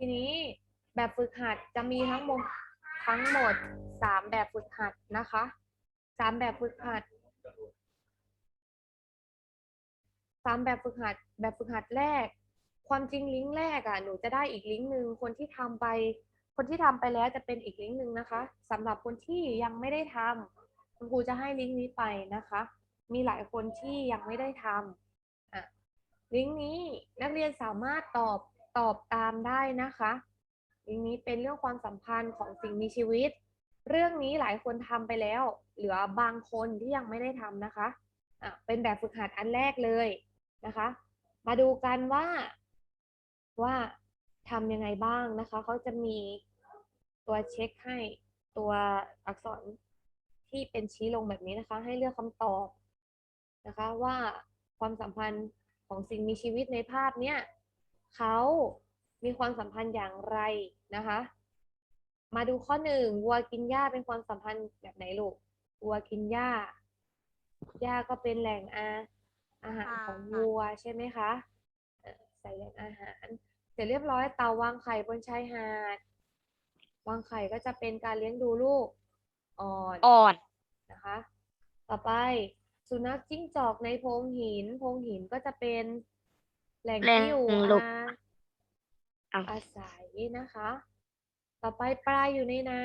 ทีนี้แบบฝึกหัดจะมีทั้งหมดทั้งหมดสามแบบฝึกหัดนะคะสามแบบฝึกหัดสามแบบฝึกหัด แบบฝึกหัดแรก ความจริงลิงก์แรกอะหนูจะได้อีกลิงก์หนึ่งคนที่ทำไป คนที่ทำไปแล้วจะเป็นอีกลิงก์หนึ่งนะคะสำหรับคนที่ยังไม่ได้ทำคุณครูจะให้ลิงก์นี้ไปนะคะ มีหลายคนที่ยังไม่ได้ทำอะลิงก์นี้นักเรียนสามารถตอบ ตอบตามได้นะคะลิงก์นี้เป็นเรื่องความสัมพันธ์ของสิ่งมีชีวิต เรื่องนี้หลายคนทำไปแล้ว เหลือบางคนที่ยังไม่ได้ทำนะคะอะเป็นแบบฝึกหัดอันแรกเลยนะคะ มาดูกันว่าว่าทำยังไงบ้างนะคะเขาจะมีตัวเช็คให้ตัวอักษรที่เป็นชี้ลงแบบนี้นะคะ ให้เลือกคำตอบนะคะว่าความสัมพันธ์ของสิ่งมีชีวิตในภาพเนี้ย เขามีความสัมพันธ์อย่างไรนะคะ มาดูข้อหนึ่งวัวกินหญ้าเป็นความสัมพันธ์แบบไหนลูกวัวกินหญ้าหญ้าก็เป็นแหล่งอาอาหารของวัวใช่ไหมคะเอ่อใส่แหล่งอาหาร เสร็จเรียบร้อยเต่าวางไข่บนชายหาดวางไข่ก็จะเป็นการเลี้ยงดูลูกอ่อนอ่อนนะคะ ต่อไปสุนัขจิ้งจอกในโพรงหินโพรงหินก็จะเป็น แหล่งแหล่งที่อยู่หลบ อาอ้าวอาศัยนะคะ ต่อไปปลาอยู่ในน้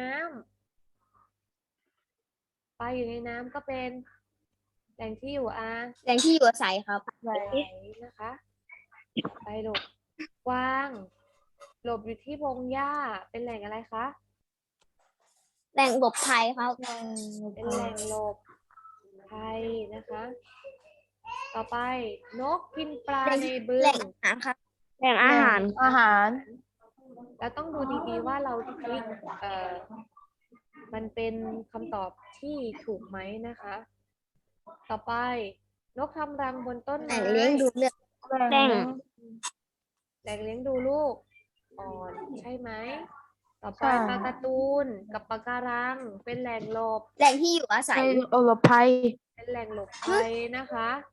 ำปลาอยู่ในน้ำก็เป็นแหล่งที่อยู่อาแหล่งที่อยู่อาศัยครับ ศัยนะคะ ไปหลบกวาง หลบอยู่ที่พงหญ้าเป็นแหล่งอะไรคะ แหล่งหลบภัยครับเป็นแหล่งหลบภัยนะคะ ต่อไป นกกินปลาในบึงแหล่งอาหารครับแหล่งอาหารอาหาร แล้วต้องดูดีๆว่าเราคลิกเอ่อมันเป็นคำตอบที่ถูกไหมนะคะ ต่อไป นกทำรังบนต้นแหล่ไม้งเลี้ยงดูเลือดแหล่งแหล่งเลี้ยงดูลูกอ่อนใช่ไหม ต่อไปใช่ปลาการ์ตูนกับปะการังเป็นแหล่งหลบ แหล่งที่อยู่อาศัใช้ยโอลภัย เป็นแหล่งหลบภัยนะคะคือ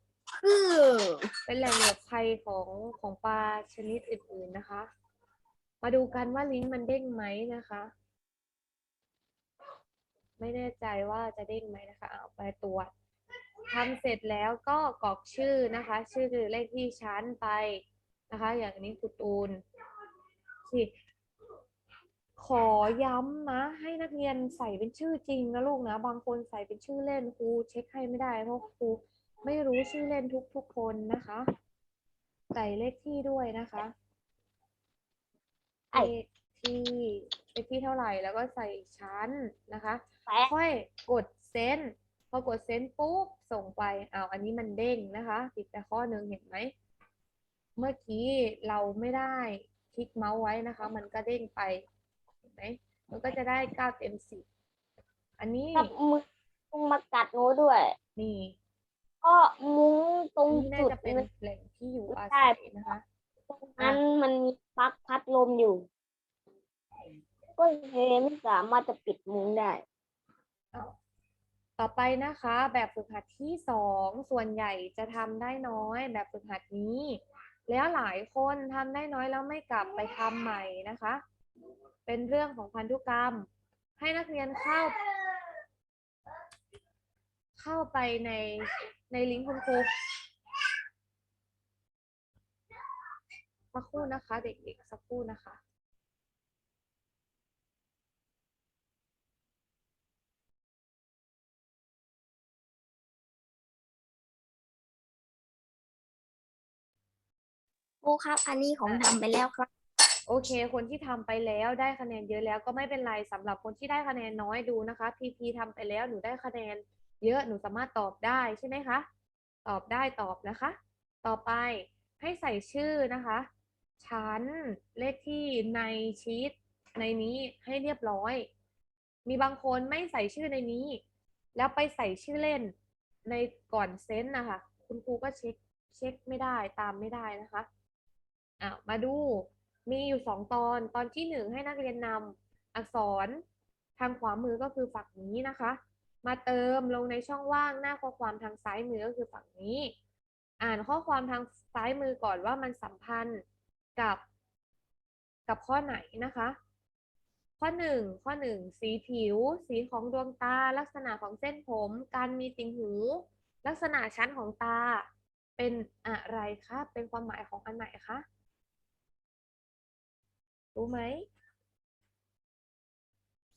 เป็นแหล่งหลบภัยของของปลาชนิดอื่นๆนะคะ มาดูกันว่าลิงก์มันเด้งไหมนะคะ ไม่แน่ใจว่าจะเด้งไหมนะคะ เอาไปตรวจทำเสร็จแล้วก็กรอกชื่อนะคะ ชื่อเลขที่ชั้นไปนะคะ อย่างนี้ครูตูนสิขอย้ำนะให้นักเรียนใส่เป็นชื่อจริงนะลูกนะ บางคนใส่เป็นชื่อเล่นครูเช็คให้ไม่ได้เพราะครู ไม่รู้ชื่อเล่นทุกทุกๆคนนะคะ ใส่เลขที่ด้วยนะคะ ไอ้ เลขที่เลขที่เท่าไหร่แล้วก็ใส่ชั้นนะคะ แปะค่อยกดเซนพอกดเซนปุ๊บส่งไปอ้าวอันนี้มันเด้งนะคะผิดไปข้อหนึ่งเห็นไหม เมื่อกี้เราไม่ได้คลิกเมาส์ไว้นะคะ มันก็เด้งไปเห็นไหมมันก็จะได้เก้าเต็มสิบอันนี้ ครับมือมึงมากัดหนูด้วย นี่ ก็มุ้งตรงนี่น่าจุดจะเป็นนั้นแหล่งที่อยู่อาใช่ศัยนะคะมันมันมีปลั๊กพัดลมอยู่ ก็เลยไม่สามารถจะปิดมุ้งได้ ต่อไปนะคะ แบบฝึกหัดที่สองส่วนใหญ่จะทำได้น้อย แบบฝึกหัดนี้ แล้วหลายคนทำได้น้อยแล้วไม่กลับไปทำใหม่นะคะ เป็นเรื่องของพันธุกรรม ให้นักเรียนเข้า เข้าไปใน ในลิงก์คุณครูสักครู่นะคะ เด็กๆสักครู่นะคะครูครับ อันนี้ของทำไปแล้วครับ โอเค คนที่ทำไปแล้วได้คะแนนเยอะแล้วก็ไม่เป็นไรสำหรับคนที่ได้คะแนนน้อยดูนะคะพีพีทำไปแล้วหนูได้คะแนน เยอะหนูสามารถตอบได้ใช่ไหมคะตอบได้ตอบนะคะ ต่อไปให้ใส่ชื่อนะคะชั้นเลขที่ในชีตในนี้ให้เรียบร้อย มีบางคนไม่ใส่ชื่อในนี้ แล้วไปใส่ชื่อเล่นในก่อนเซนต์นะคะ คุณครูก็เช็คเช็คไม่ได้ตามไม่ได้นะคะอะมาดูมีอยู่สองตอนตอนที่หนึ่งให้นักเรียนนำอักษรทางขวามือก็คือฝั่งนี้นะคะ มาเติมลงในช่องว่างหน้าข้อความทางซ้ายมือก็คือฝั่งนี้ อ่านข้อความทางซ้ายมือก่อนว่ามันสัมพันธ์กับ กับข้อไหนนะคะ ข้อหนึ่งข้อหนึ่งสีผิว สีของดวงตา ลักษณะของเส้นผม การมีติ่งหู ลักษณะชั้นของตา เป็นอะไรคะ เป็นความหมายของอันไหนคะ รู้ไหม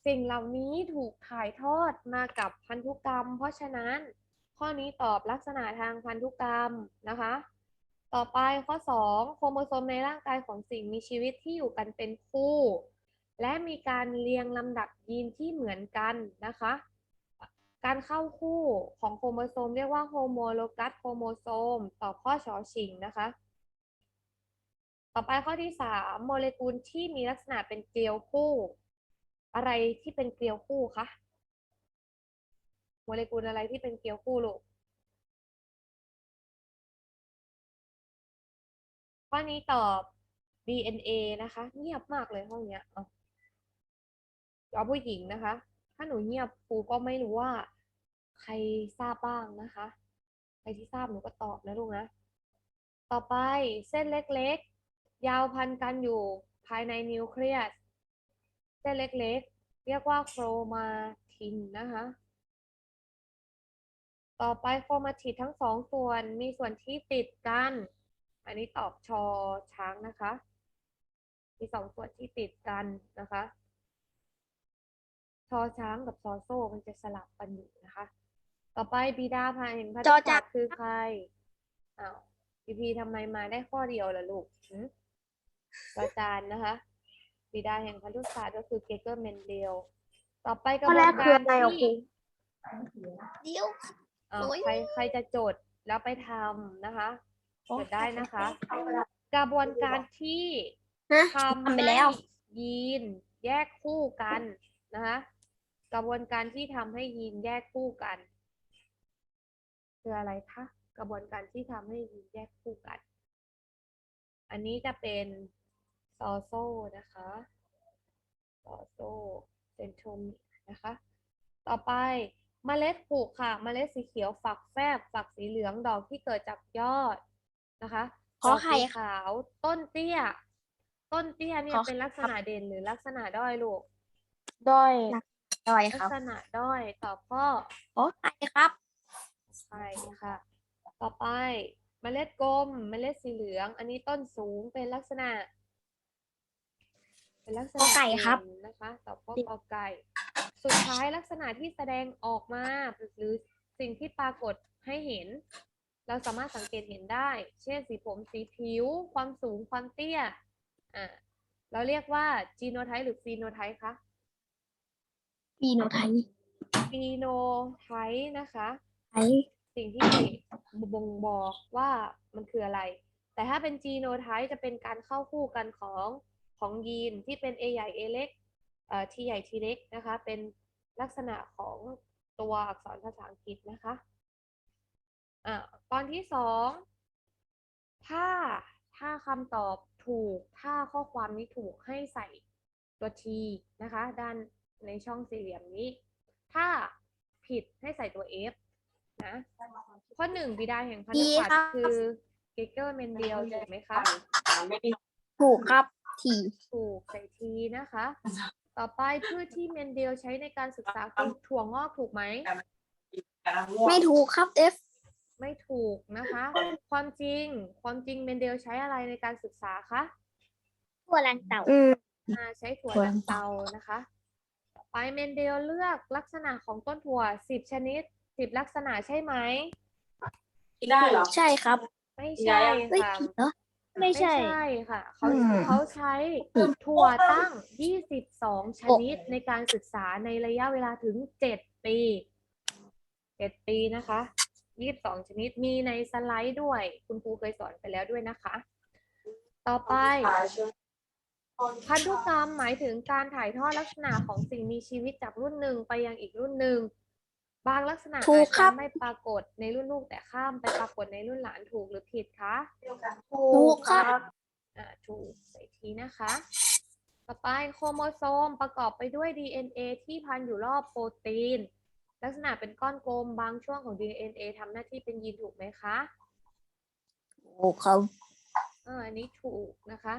สิ่งเหล่านี้ถูกถ่ายทอดมากับพันธุกรรม เพราะฉะนั้น ข้อนี้ตอบลักษณะทางพันธุกรรมนะคะ ต่อไปข้อ 2 โครโมโซมในร่างกายของสิ่งมีชีวิตที่อยู่กันเป็นคู่ และมีการเรียงลำดับยีนที่เหมือนกันนะคะ การเข้าคู่ของโครโมโซมเรียกว่าโฮโมโลกัสโครโมโซมตอบข้อชอชิงนะคะต่อไปข้อที่ 3 โมเลกุลที่มีลักษณะเป็นเกลียวคู่ อะไรที่เป็นเกลียวคู่คะโมเลกุลอะไรที่เป็นเกลียวคู่ลูกข้อนี้ตอบ DNA นะคะ เงียบมากเลยห้องเนี้ยเอาเอผู้หญิงนะคะ ถ้าหนูเงียบครูก็ไม่รู้ว่า ใครทราบบ้างนะคะ ใครที่ทราบหนูก็ตอบนะลูกนะ ต่อไปเส้นเล็กๆ ยาวพันกันอยู่ภายในนิวเคลียส ส้นเล็กๆ เรียกว่าโครมาทินนะคะ ต่อไปโครมาทิดทั้งสองส่วนมีส่วนที่ติดกัน อันนี้ตอบชอช้างนะคะ มีสองส่วนที่ติดกันนะคะ ชอช้างกับซอโซ่มันจะสลับกันอยู่นะคะ ต่อไปบิดาพาแห่งพันจธุอศาจาสตร์คือใคร อ้าวพีพีทำไมมาได้ข้อเดียวล่ะลูกหึจอจานนะคะ บิดาแห่งพันธุศาสตร์ก็คือเกเกอร์เมนเดลต่อไปกระข้อบวแรนกคือการอะไรอะครูที่เดี๋ยวอ้าวโอ้ย ใครใครจะจดแล้วไปทำนะคะจดได้นะคะ กระบวนการที่ ฮะ ทำทำไปให้แล้ว ยีนแยกคู่กันนะคะกระบวนการที่ทำให้ยีนแยกคู่กันคืออะไรคะกระบวนการที่ทำให้ยีนแยกคู่กัน อันนี้จะเป็น ซอโซ่นะคะซอโซ่เซนโทรมินะคะ ต่อไปเมล็ดปลูกค่ะเมล็ดสีเขียวฝักแฟบฝักสีเหลืองดอกที่เกิดจากยอดนะคะขอดกไข่สีค่ะขาวต้นเตี้ย ต้นเตี้ยเนี่ยขอเป็นลักษณะเด่นหรือลักษณะด้อยลูกด้อยด้อยลัคกรับษณะด้อยตอบข้อขอไข่ครับไข่ค่ะ ต่อไปเมล็ดกลมเมล็ดสีเหลือง อันนี้ต้นสูงเป็นลักษณะ เป็นลักษณะกอไก่ครับเด่นนะคะตอบข้อกอไก่ สุดท้ายลักษณะที่แสดงออกมาหรือสิ่งที่ปรากฏให้เห็น เราสามารถสังเกตเห็นได้ เช่นสีผมสีผิว ความสูงความเตี้ยอ่าเราเรียกว่าจีโนไทป์หรือฟีโนไทป์คะ ปีโนไทยฟีโนไทป์นะคะ ไทยสิ่งที่บ่งบอกว่ามันคืออะไร แต่ถ้าเป็นจีโนไทป์จะเป็นการเข้าคู่กันของ ของยีนที่เป็น A ใหญ่ A เล็กเอ่อ T ใหญ่ T เล็กนะคะ เป็นลักษณะของตัวอักษรภาษาอังกฤษนะคะอ่าตอนที่สองถ้าถ้าคำตอบถูก ถ้าข้อความนี้ถูกให้ใส่ตัว T นะคะ ด้านในช่องสี่เหลี่ยมนี้ ถ้าผิดให้ใส่ตัว F นะ ข้อหนึ่งบิดาแห่งพันธุศาสตดีครัร์บคือเกเกอร์เมนเดลถูกไหมคะ ถูกครับ ทีถูกใส่ทีนะคะ ต่อไปพืชที่เมนเดลใช้ในการศึกษาคือถั่วงอกถูกไหม ไม่ถูกครับเอฟไม่ถูกนะคะ ความจริง ความจริงเมนเดลใช้อะไรในการศึกษาคะทั่วแรงเต่าอ่าใช้ถั่วถั่วลันลันเตาเตานะคะ ต่อไปเมนเดลเลือกลักษณะของต้นถั่วสิบชนิดสิบลักษณะใช่ไหม ได้เหรอ ใช่ครับ ไม่ใช่เฮ้ยค่ะ ผิดเหรอไม่ใช่ค่ะ เขาอืม เขาใช้ถั่วตั้ง 22 ชนิดในการศึกษาในระยะเวลาถึง 7 ปี 7 ปีนะคะ 22 ชนิดมีในสไลด์ด้วย คุณครูเคยสอนไปแล้วด้วยนะคะ ต่อไป พันธุกรรมหมายถึงการถ่ายทอดลักษณะของสิ่งมีชีวิตจากรุ่นหนึ่งไปยังอีกรุ่นหนึ่ง บางลักษณะถูอากจครัจะบไม่ปรากฏในรุ่นลูกแต่ข้ามไปปรากฏในรุ่นหลานถูกหรือผิดคะถูกครับ อ่าถูกใส่ทีนะคะ ต่อไปโครโมโซมประกอบไปด้วย DNA ที่พันอยู่รอบโปรตีน ลักษณะเป็นก้อนกลมบางช่วงของ DNA ทำหน้าที่เป็นยีนถูกไหมคะ ถูกครับ เอออันนี้ถูกนะคะ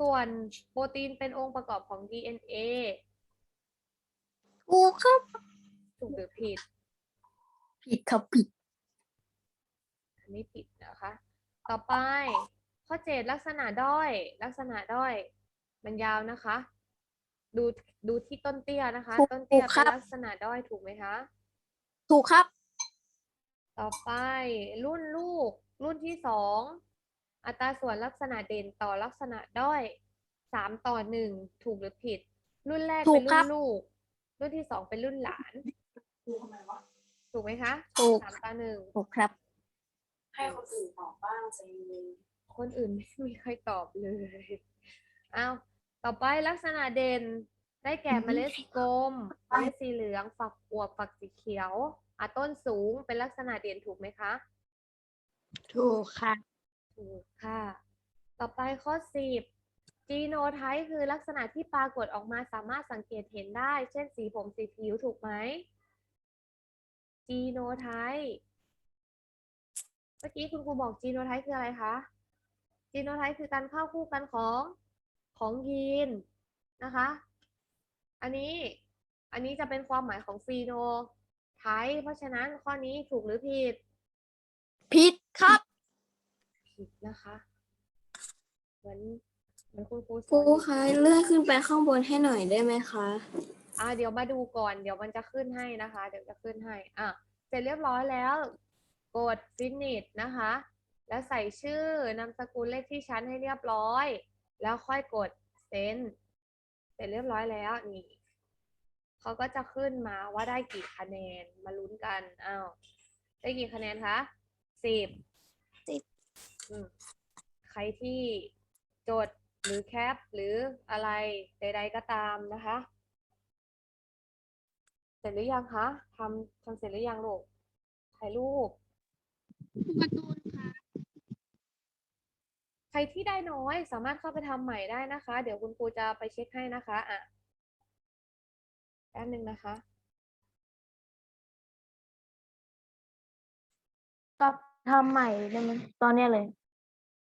ส่วนโปรตีนเป็นองค์ประกอบของ DNA ถูกครับ ถูกหรือผิด ผิดครับผิดอันนี้ผิดนะคะ ต่อไปข้อเจ็ดลักษณะด้อย ลักษณะด้อย มันยาวนะคะ ดูดูที่ต้นเตี้ยนะคะ ถูกต้นเตี้ยถูกคเป็รันบ ลักษณะด้อยถูกไหมคะ ถูกครับ ต่อไปรุ่นลูก รุ่นที่สองอัตราส่วนลักษณะเด่นต่อลักษณะด้อยสามต่อหนึ่งถูกหรือผิด รุ่นแรกถูเป็กนครัรุ่บ นลูก รุ่นที่สองเป็นรุ่นหลาน ดูทำไมวะ ถูกไหมคะถูก สามต่อหนึ่ง ถูกครับ ให้คนอื่นตอบบ้างสิคนอื่นไม่มีใครตอบเลย เอาต่อไปลักษณะเด่น ได้แก่เมล็ดกลมเมล็ดสีเหลือง ฝักอวบฝักสีเขียว อะต้นสูงเป็นลักษณะเด่นถูกไหมคะ ถูกค่ะ ถูกค่ะ ต่อไปข้อสิบจีโนไทป์คือลักษณะที่ปรากฏออกมาสามารถสังเกตเห็นได้ เช่นสีผมสีผิวถูกไหม จีโนไทป์เมื่อกี้คุณครูบอกจีโนไทป์คืออะไรคะจีโนไทป์คือการเข้าคู่กันของของยีนนะคะ อันนี้อันนี้จะเป็นความหมายของฟีโนไทป์เพราะฉะนั้นข้อนี้ถูกหรือผิด ผิดครับ ผิดนะคะเหมือนเหมือนคุณครูสครูอนอยู่คะเลื่อนขึ้นไปข้างบนให้หน่อยได้ไหมคะ อ่าเดี๋ยวมาดูก่อน เดี๋ยวมันจะขึ้นให้นะคะ เดี๋ยวจะขึ้นให้ อะ เสร็จเรียบร้อยแล้ว กด finish นะคะ แล้วใส่ชื่อนามสกุลเลขที่ชั้นให้เรียบร้อย แล้วค่อยกด send เสร็จเรียบร้อยแล้วนี่เขาก็จะขึ้นมาว่าได้กี่คะแนน มาลุ้นกัน อ้าว ได้กี่คะแนนคะสิบสิบอืมใครที่จดหรือแคปหรืออะไรใด ๆก็ตามนะคะเส ร็จหรือยังคะทำทำเสร็จหรือยังลูก ถ่ายรูปใครที่ได้น้อยสามารถเข้าไปทำใหม่ได้นะคะ เดี๋ยวคุณครูจะไปเช็คให้นะคะอะแป๊บนึงนะคะก็ทำใหม่ได้ไหมตอนเนี้ยเลย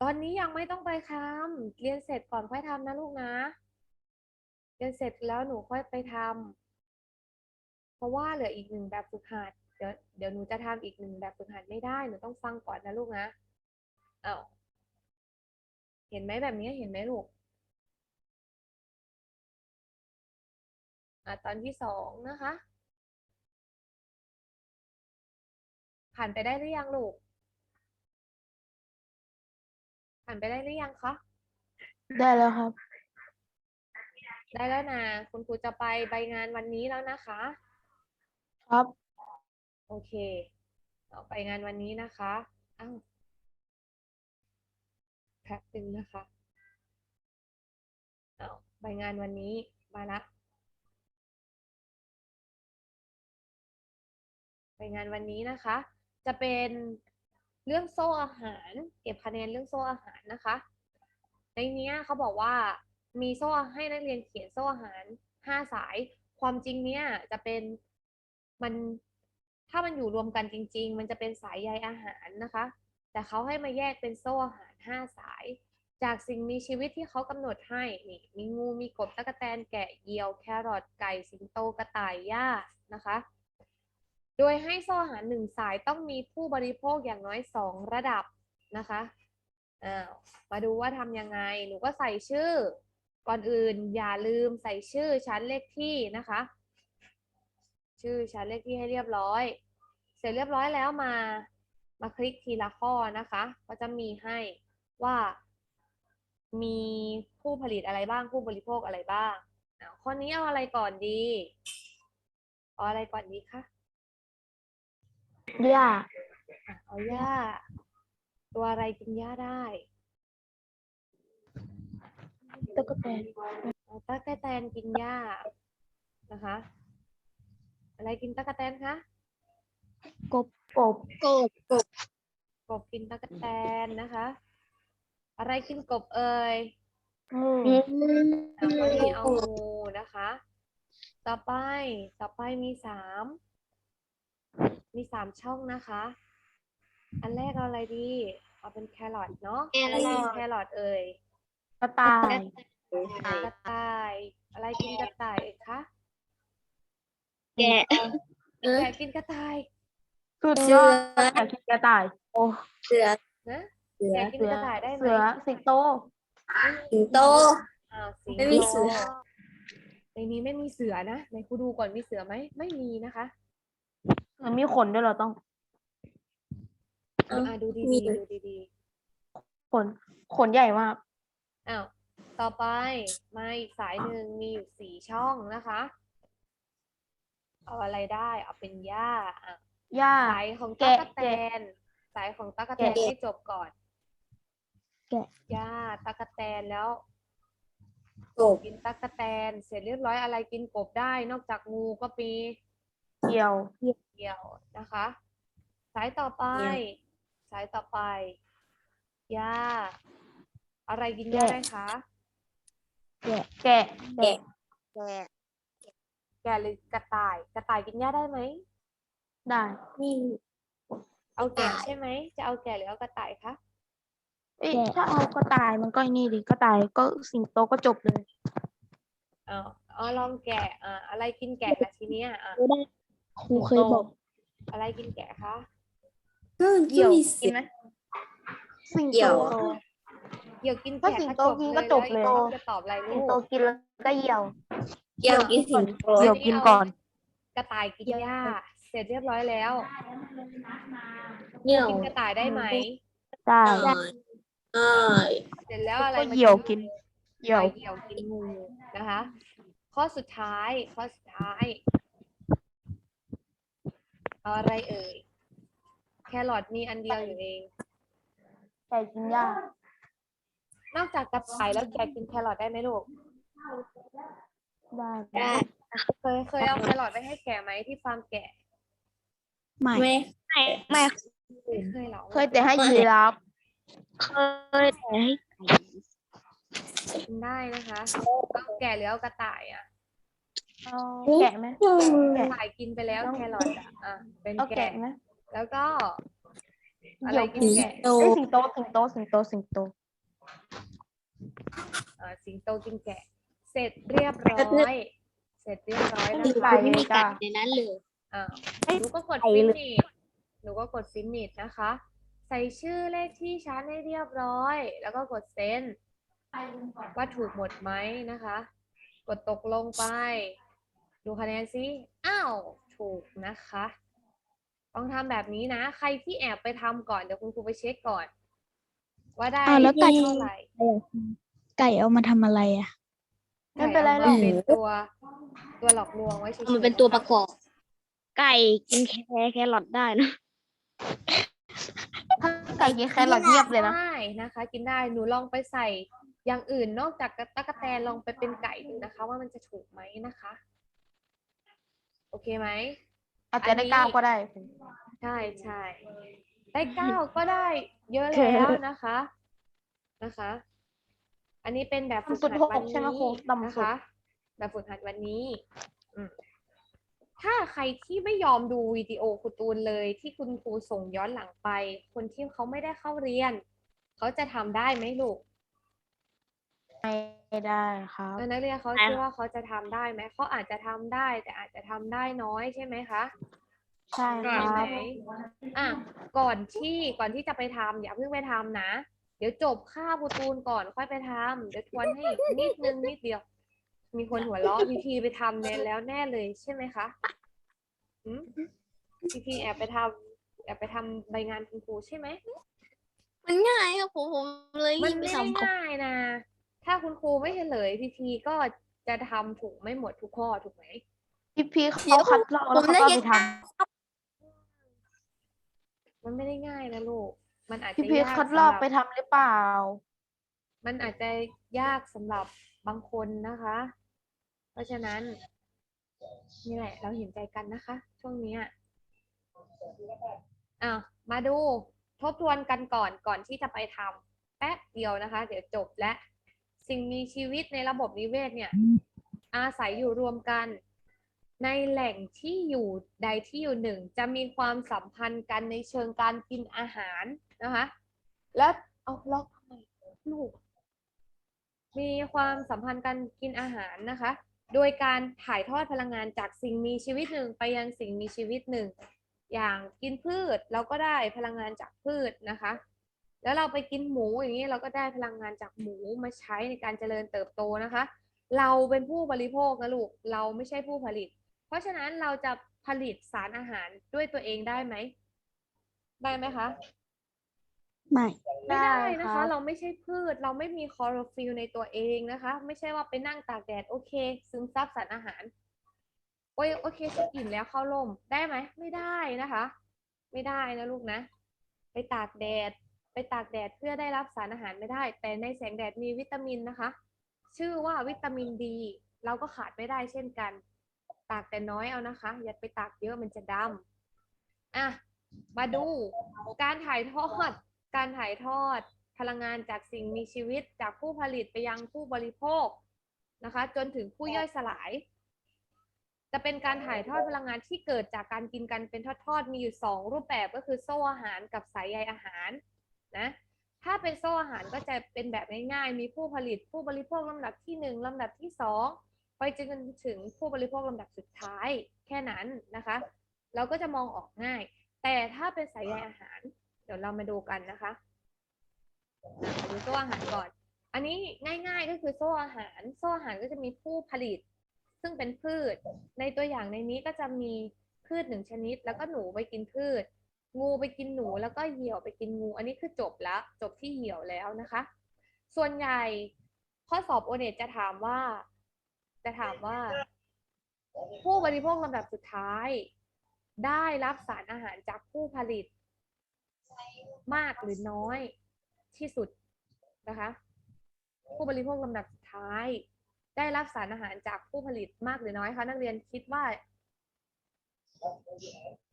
ตอนนี้ยังไม่ต้องไปทำเรียนเสร็จก่อนค่อยทำนะลูกนะ เรียนเสร็จแล้วหนูค่อยไปทำเพ ราะว่าเหลืออีกหนึ่งแบบฝึกหัด เดี๋ยวเดี๋ยวหนูจะทำอีกหนึ่งแบบฝึกหัดไม่ได้ หนูต้องฟังก่อนนะลูกนะอ้าวเห็นไหมแบบนี้เห็นไหมลูกอะตอนที่สองนะคะ ผ่านไปได้หรือยังลูก ผ่านไปได้หรือยังคะ ได้แล้วครับ ได้แล้วนะ คุณครูจะไปใบงานวันนี้แล้วนะคะ ครับ โอเคเอาไปงานวันนี้นะคะอ้าวแป๊บนึงนะคะเอาใบงานวันนี้มาละใบงานวันนี้นะคะ จะเป็นเรื่องโซ่อาหาร เก็บคะแนนเรื่องโซ่อาหารนะคะ ในเนี้ยเขาบอกว่ามีโซ่ให้นักเรียนเขียนโซ่อาหารห้าสาย ความจริงเนี่ยจะเป็น มันถ้ามันอยู่รวมกันจริง ๆ มันจะเป็นสายใยอาหารนะคะ แต่เขาให้มาแยกเป็นโซ่อาหารห้าสาย จากสิ่งมีชีวิตที่เขากำหนดให้นี่มีงูมีกบตะกแตนแกะเหยี่ยวแครอทไก่สิงโตกระต่ายย่านะคะ โดยให้โซ่อาหารหนึ่งสายต้องมีผู้บริโภคอย่างน้อยสองระดับนะคะอ้าวมาดูว่าทำยังไงหนูก็ใส่ชื่อ ก่อนอื่นอย่าลืมใส่ชื่อชั้นเลขที่นะคะ ชื่อชั้นเลขที่ให้เรียบร้อย เสร็จเรียบร้อยแล้วมา มาคลิกทีละข้อนะคะ ก็จะมีให้ว่ามีผู้ผลิตอะไรบ้างผู้บริโภคอะไรบ้างอะข้อนี้เอาอะไรก่อนดีเอาอะไรก่อนดีคะย่าอะเอาหญ้า ตัวอะไรกินหญ้าได้ตะกแตนเอาตั๊กแตนกินหญ้านะคะ อะไรกินตั๊กแตนคะกบกบกบกบกบกินตั๊กแตนนะคะ อะไรกินกบเอ่ยงูอะข้อนี้เอางูนะคะ ต่อไปต่อไปมีสามมีสามช่องนะคะ อันแรกเอาอะไรดี เอาเป็นแครอทเนาะอะไรกินแครอทเอ่ยปกระต่ายกระต่าย อะไรกินกระต่ายเอกคะ แกะเออแกะกินกระต่ายสุดเสืยออดอยากกินกระต่าย โอ้เสือนะเสือแกะกินกระต่ายได้ไหมเสือสิงโตสิงโต อ้าวสิงไม่มีโตเสือ ในนี้ไม่มีเสือนะไหนครูดูก่อนมีเสือไหมไม่มีนะคะมันมีขนด้วยเหรอต้องเอ้าอ่าดูดีมี ๆดูดีขนขนใหญ่มาก ๆอ้าวต่อไปมาอีกสายหนึ่งมีอยู่สี่ช่องนะคะ เอาอะไรได้ เอาเป็นหญ้าอะหญ้า สายของแกะตั๊กแตนสายของตั๊กแตนแกะให้จบก่อนแกะ หญ้าตั๊กแตนแล้ว กบกินตั๊กแตน เสร็จเรียบร้อยอะไรกินกบได้ นอกจากงูก็มีเกี่ยวเกี่ยวนะคะ สายต่อไปสายต่อไปหญ้าอะไรกินหญ้าได้คะ แกะ แกะ แกะ แกะหรือกระต่าย กระต่ายกินหญ้าได้ไหม ได้ นี่เอาแกะใช่ไหม จะเอาแกะหรือเอากระต่ายคะ เอ้ยถ้าเอากระต่ายมันก็ไอ้นี่ดิกระต่ายก็สิงโตก็จบเลยเอาเอาลองแกะอ่าอะไรกินแกะละทีเนี้ยอะครูเคยบอก อะไรกินแกะคะก็เกี่ก็ยวมีกิเสืนอไหมสิงเกี่โตยวเดี๋ยวกินถ้าแกะสิงก็โตกินก็จบเลยแล้วอีกรอบจะตอบอะไรลูสิงกโตกินแล้วก็เหี่ยว เกี่ยวกินสิงโตเหี่ยวกินก่อน กระต่ายกินหญ้า เสร็จเรียบร้อยแล้วเกี่ยวกินกระต่ายได้ไหม ได้ได้ได้เสร็จแล้วอะไรก็มาเหี่ยวกินเหี่ยวไปเหี่ยวกินงูนะคะ ข้อสุดท้ายข้อสุดท้ายเอาอะไรเอ่ย แครอทมีอันเดียวอยู่เอง ไก่กินหญ้านอกจากกระต่ายแล้วแกกินแครอทได้ไหมลูก ได้ได้เคยเคยเอาแครอทไปให้แกะไหมที่ฟาร์มแกะไม่ไม่ไม่เคยเหรอเคยแต่ให้ยีราฟเคยแต่ให้กินได้นะคะเอาแกะหรือเอากระต่ายอะเอาแกะไหมกระต่ายกินไปแล้วแครอทอะอะเป็นเอาแกะแกะไหมแล้วก็อะไรกินสิงแกะโตเอ้ยสิงโตสิงโตสิงโตสิงโตอ่าสิงโตกินแกะ เสร็จเรียบร้อย เสร็จเรียบร้อยแล้วใส่ค่ะไม่มีกัดในนั้นเลยอ่าเอ้ยหนูก็กดใส่ฟิเลยนิชหนูก็กดฟินิชนะคะ ใส่ชื่อเลขที่ชั้นให้เรียบร้อย แล้วก็กดเซ็นว่าถูกหมดไหมนะคะ กดตกลงไป ดูคะแนนซิ อ้าว ถูกนะคะ ต้องทำแบบนี้นะ ใครที่แอบไปทำก่อน เดี๋ยวคุณครูไปเช็คก่อน ว่าได้อ้าวแล้วไก่เท่าไหร่ไก่เอามาทำอะไรอะ ไม่เป็นไรหรไก่อกอามาเป็นตัว ตัวหลอกลวงไว้เฉยๆมันเป็นตัวประกอบ ไก่กินแคแครอทได้นะถ้าไก่กินแครอทเงียบเลยนะได้นะคะ กินได้หนูลองไปใส่อย่างอื่นนอกจากกระตะกะแตนลองไปเป็นไก่ดูนะคะ ว่ามันจะถูกไหมนะคะ โอเคไหมอาจจะได้เก้าก็ได้ ใช่ใช่ได้เก้าก็ได้ เยอะแล้วนะคะนะคะ อันนี้เป็นแบบฝึกสุดหัดหกวันใช่ไหมนี้ครูต่ำสุนะดคะแบบฝึกหัดวันนี้อืมถ้าใครที่ไม่ยอมดูวิดีโอครูตูนเลย ที่คุณครูส่งย้อนหลังไป คนที่เขาไม่ได้เข้าเรียน เขาจะทำได้ไหมลูกไม่ได้ครับเออนักเรียนเขาได้คิดว่าเขาจะทำได้ไหมเขาอาจจะทำได้ แต่อาจจะทำได้น้อยใช่ไหมคะใช่คใช่รัไหมบอะก่อนที่ก่อนที่จะไปทำอย่าเพิ่งไปทำนะเดี๋ยวจบค่าบครูตูนก่อนค่อยไปทำเดี๋ยวทวนให้อีกนิดนึงนิดเดียว มีคนหัวเราะพีพีไปทำเนี่ยแล้วแน่เลยใช่ไหมคะอืมพีพีแอบไปทำแอบไปทำใบงานคุณครูใช่ไหม มันง่ายครับผมผมเลยมันรีบไปไม่ได้ทำง่ายนะ ถ้าคุณครูไม่เฉลยพีพีก็จะทำถูกไม่หมดทุกข้อถูกไหม พี่พีเขาคัดลอกแล้วเขาก็ไปทมันไม่ได้ง่ายนะลูก มันอาจำจะพี่พียากคัดสำลอกหรับไปทำหรือเปล่า มันอาจจะยากสำหรับบางคนนะคะ เพราะฉะนั้น นี่แหละ เราเห็นใจกันนะคะ ช่วงเนี้ยอะมาดูทบทวนกันก่อนก่อนที่จะไปทำแป๊บเดียวนะคะ เดี๋ยวจบและ สิ่งมีชีวิตในระบบนิเวศเนี่ย อาศัยอยู่รวมกัน ในแหล่งที่อยู่ใดที่อยู่หนึ่ง จะมีความสัมพันธ์กันในเชิงการกินอาหาร นะคะ แล้วเอาล็อกทำไมลูก มีความสัมพันธ์การกินอาหารนะคะ โดยการถ่ายทอดพลังงานจากสิ่งมีชีวิตหนึ่งไปยังสิ่งมีชีวิตหนึ่ง อย่างกินพืชเราก็ได้พลังงานจากพืชนะคะ แล้วเราไปกินหมูอย่างนี้เราก็ได้พลังงานจากหมูมาใช้ในการเจริญเติบโตนะคะ เราเป็นผู้บริโภคนะลูกเราไม่ใช่ผู้ผลิต เพราะฉะนั้นเราจะผลิตสารอาหารด้วยตัวเองได้ไหมได้ไหมคะ ไม่ไม่ได้นะได้ครัคะบเราไม่ใช่พืช เราไม่มีคลอโรฟิลในตัวเองนะคะ ไม่ใช่ว่าไปนั่งตากแดดโอเค ซึมซับสารอาหาร โอ้ยโอเคฉันอิ่มแล้วเข้าร่มได้ไหมไม่ได้นะคะ ไม่ได้นะลูกนะ ไปตากแดด ไปตากแดดเพื่อได้รับสารอาหารไม่ได้ แต่ในแสงแดดมีวิตามินนะคะ ชื่อว่าวิตามินดี เราก็ขาดไม่ได้เช่นกัน ตากแต่น้อยเอานะคะ อย่าไปตากเยอะมันจะดำอะมาดูการถ่ายทอด การถ่ายทอดพลังงานจากสิ่งมีชีวิตจากผู้ผลิตไปยังผู้บริโภคนะคะ จนถึงผู้ย่อยสลาย จะเป็นการถ่ายทอดพลังงานที่เกิดจากการกินกันเป็นทอดๆมีอยู่สองรูปแบบก็คือโซ่อาหารกับสายใยอาหารนะถ้าเป็นโซ่อาหารก็จะเป็นแบบง่ายๆ มีผู้ผลิตผู้บริโภคลำดับที่หนึ่งลำดับที่สองไปจนถึงผู้บริโภคลำดับสุดท้ายแค่นั้นนะคะ เราก็จะมองออกง่าย แต่ถ้าเป็นสายใยอาหาร เดี๋ยวเรามาดูกันนะคะมาดูโซ่อาหารก่อน อันนี้ง่าย ๆก็คือโซ่อาหาร โซ่อาหารก็จะมีผู้ผลิต ซึ่งเป็นพืช ในตัวอย่างในนี้ก็จะมีพืชหนึ่งชนิด แล้วก็หนูไปกินพืช งูไปกินหนูแล้วก็เหยี่ยวไปกินงู อันนี้คือจบแล้วจบที่เหยี่ยวแล้วนะคะ ส่วนใหญ่ข้อสอบโอเน็ตจะถามว่า จะถามว่า ผู้บริโภคลำดับสุดท้าย ได้รับสารอาหารจากผู้ผลิต มากหรือน้อยที่สุดนะคะ ผู้บริโภคลำดับสุดท้าย ได้รับสารอาหารจากผู้ผลิตมากหรือน้อยคะนักเรียนคิดว่า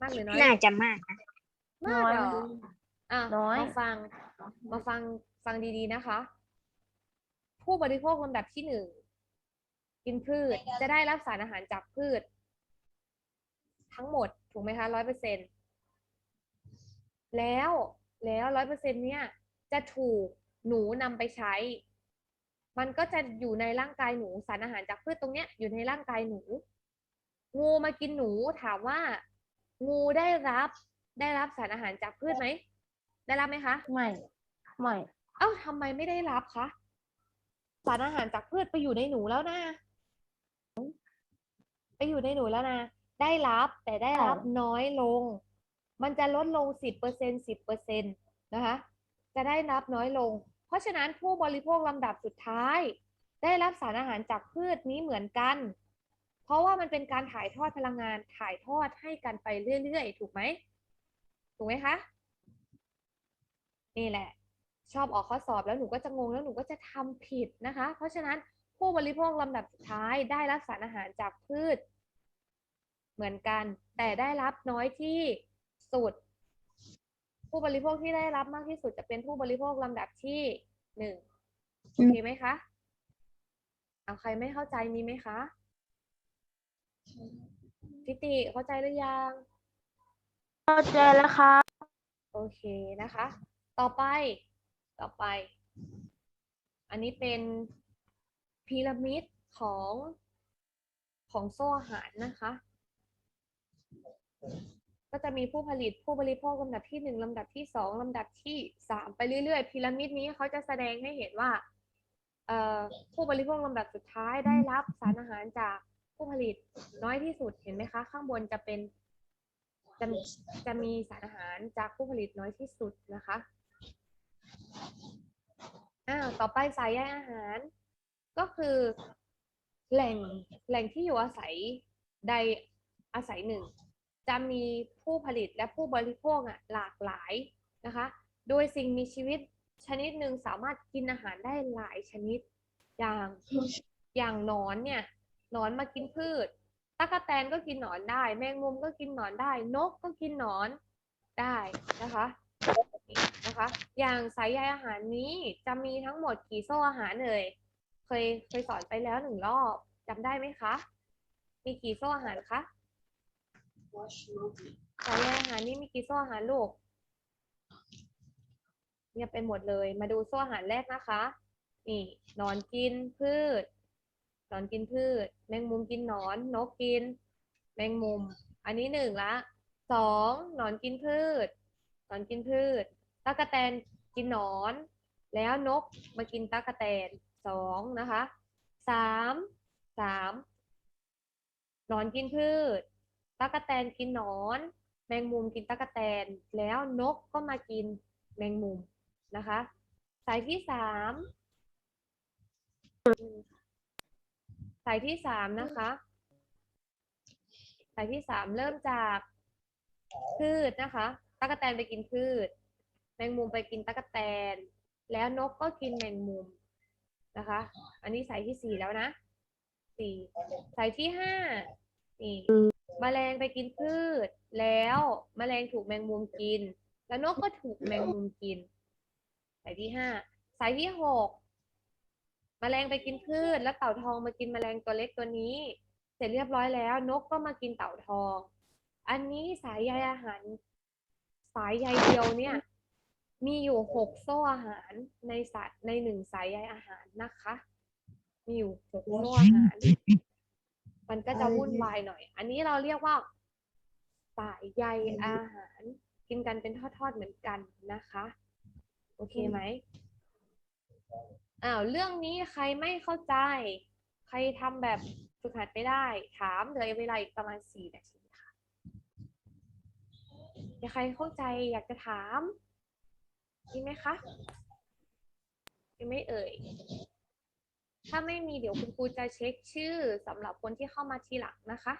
มากหรือน้อยน่าจะมากนะมากเหรออะน้อย มาฟัง มาฟังฟังดีๆนะคะ ผู้บริโภคลำดับที่หนึ่งกินพืชจะได้รับสารอาหารจากพืช ทั้งหมดถูกไหมคะร้อยเปอร์เซ็น แล้วแล้วร้อยเปอร์เซ็นเนี่ยจะถูกหนูนำไปใช้ มันก็จะอยู่ในร่างกายหนูสารอาหารจากพืชตรงเนี้ยอยู่ในร่างกายหนู งูมากินหนูถามว่า งูได้รับได้รับสารอาหารจากพืชไหมได้รับไหมคะไม่ไม่เอ้าทำไมไม่ได้รับคะสารอาหารจากพืชไปอยู่ในหนูแล้วนะ ไปอยู่ในหนูแล้วนะ ได้รับแต่ได้รับน้อยลง มันจะลดลงสิบเปอร์เซ็นสิบเปอร์เซ็นตนะคะ จะได้รับน้อยลง เพราะฉะนั้นผู้บริโภคลำดับสุดท้าย ได้รับสารอาหารจากพืชนี้เหมือนกัน เพราะว่ามันเป็นการถ่ายทอดพลังงานถ่ายทอดให้กันไปเรื่อยๆ ถูกไหม ถูกไหมคะ นี่แหละ ชอบออกข้อสอบแล้วหนูก็จะงงแล้วหนูก็จะทำผิดนะคะ เพราะฉะนั้นผู้บริโภคลำดับสุดท้ายได้รับสารอาหารจากพืช เหมือนกัน แต่ได้รับน้อยที่ สุด ผู้บริโภคที่ได้รับมากที่สุดจะเป็นผู้บริโภคลำดับที่หนึ่งโอเคไหมคะเอาใครไม่เข้าใจมีไหมคะพิติเข้าใจหรือยัง เข้าใจแล้วครับโอเคนะคะ ต่อไปต่อไป อันนี้เป็นพีระมิดของของโซ่อาหารนะคะ ก็จะมีผู้ผลิตผู้บริโภคลำดับที่หนึ่งลำดับที่สองลำดับที่สามไปเรื่อยๆพีระมิดนี้เขาจะแสดงให้เห็นว่าผู้บริโภคลำดับสุดท้ายได้รับสารอาหารจากผู้ผลิตน้อยที่สุดเห็นไหมคะ ข้างบนจะเป็นจะจะมีสารอาหารจากผู้ผลิตน้อยที่สุดนะคะอ้าวต่อไปสายใยอาหาร ก็คือแหล่งแหล่งที่อยู่อาศัยใดอาศัยหนึ่ง จะมีผู้ผลิตและผู้บริโภคอะหลากหลายนะคะ โดยสิ่งมีชีวิตชนิดหนึ่งสามารถกินอาหารได้หลายชนิด อย่างอย่างนอนเนี่ยนอนมากินพืชตั๊กแตนก็กินหนอนได้ แมงมุมก็กินหนอนได้ นกก็กินหนอนได้นะคะนะคะ อย่างสายใยอาหารนี้จะมีทั้งหมดกี่โซ่อาหารเอ่ยเคยเคยสอนไปแล้วหนึ่งรอบจำได้ไหมคะ มีกี่โซ่อาหารคะ สายใยอาหารนี้มีกี่โซ่อาหารลูกเงียบไปหมดเลย มาดูโซ่อาหารแรกนะคะ นี่หนอนกินพืชหนอนกินพืช แมงมุมกินหนอน นกกิน แมงมุม อันนี้หนึ่งละสองหนอนกินพืชหนอนกินพืชตั๊กแตนกินหนอน แล้วนกมากินตั๊กแตนสองนะคะสามสามหนอนกินพืช ตั๊กแตนกินหนอน แมงมุมกินตั๊กแตน แล้วนกก็มากินแมงมุมนะคะ สายที่สามสายที่สามนะคะ สายที่สามเริ่มจากพืชนะคะตั๊กแตนไปกินพืช แมงมุมไปกินตั๊กแตน แล้วนกก็กินแมงมุมนะคะ อันนี้สายที่สี่แล้วนะสี่สายที่ห้านี่ แมลงไปกินพืช แล้วแมลงถูกแมงมุมกิน แล้วนกก็ถูกแมงมุมกิน สายที่ห้าสายที่หกแมลงไปกินพืช แล้วเต่าทองมากินแมลงตัวเล็กตัวนี้ เสร็จเรียบร้อยแล้ว นกก็มากินเต่าทอง อันนี้สายใยอาหาร สายใยเดียวเนี่ย มีอยู่หกโซ่อาหารในสายในหนึ่งสายใยอาหารนะคะ มีอยู่หกโซ่อาหาร มันก็จะวุ่นวายหน่อย อันนี้เราเรียกว่าสายใยอาหาร กินกันเป็นทอดๆเหมือนกันนะคะ โอเคไหมอ้าวเรื่องนี้ใครไม่เข้าใจ ใครทำแบบฝึกหัดไม่ได้ ถามเหลือเวลาอีกประมาณสี่นาทีค่ะมีใครเข้าใจอยากจะถามมีไหมคะมีไหม่เอ่ย ถ้าไม่มีเดี๋ยวคุณครูจะเช็คชื่อสำหรับคนที่เข้ามาทีหลังนะคะ